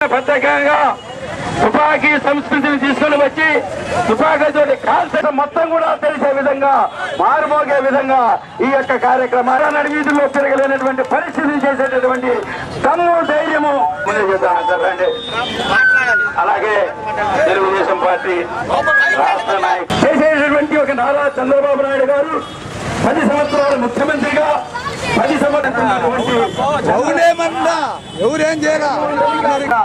ప్రత్యేకంగా తుపాకీ సంస్కృతిని తీసుకొని వచ్చి తుపాకీతో కాల్చడం మొత్తం కూడా తెలిసే విధంగా మారుమోగే విధంగా ఈ యొక్క కార్యక్రమాలు నడివీధుల్లో తిరగలేనటువంటి పరిస్థితిని చేసేటటువంటి తమ్ము ధైర్యము చెప్పండి. అలాగే తెలుగుదేశం పార్టీ రాష్ట్ర నాయకులు చేసేటటువంటి ఒక నారా చంద్రబాబు నాయుడు గారు పది సంవత్సరాలు ముఖ్యమంత్రి పది సంవత్సరాలు ఎవరేమన్నా ఎవరేం చేయాల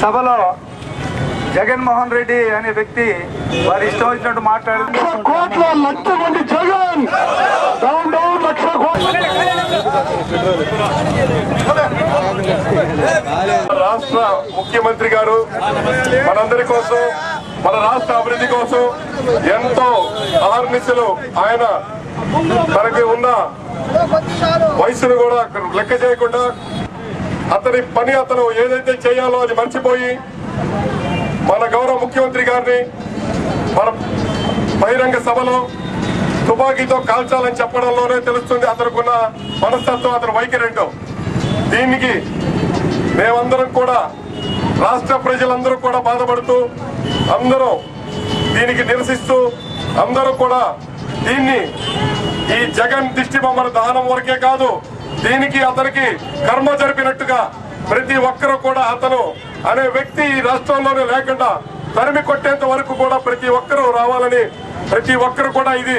సభలో జగన్మోహన్ రెడ్డి అనే వ్యక్తి వారి ఇష్టం వచ్చినట్టు మాట్లాడారు కోట్ల లక్ష మంది జగన్! డౌన్ డౌన్ లక్ష కోట్ల రాష్ట్ర ముఖ్యమంత్రి గారు మనందరి కోసం మన రాష్ట్ర అభివృద్ధి కోసం ఎంతో అహర్నిశలు ఆయన తనకి ఉన్న వయసును కూడా లెక్క చేయకుండా అతని పని అతను ఏదైతే చేయాలో అది మర్చిపోయి మన గౌరవ ముఖ్యమంత్రి గారిని మన బహిరంగ సభలో తుపాకీతో కాల్చాలని చెప్పడంలోనే తెలుస్తుంది అతనుకున్న మనస్తత్వం అతను వైఖరేంటో దీనికి మేమందరం కూడా రాష్ట్ర ప్రజలందరూ కూడా బాధపడుతూ అందరూ దీనికి నిరసిస్తూ అందరూ కూడా దీన్ని ఈ జగన్ దిష్టి బొమ్మల దహనం వరకే కాదు దీనికి అతనికి కర్మ జరిపినట్టుగా ప్రతి ఒక్కరూ కూడా అతను అనే వ్యక్తి ఈ రాష్ట్రంలోనే లేకుండా తరిమి కొట్టేంత వరకు కూడా ప్రతి ఒక్కరూ రావాలని ప్రతి ఒక్కరు కూడా ఇది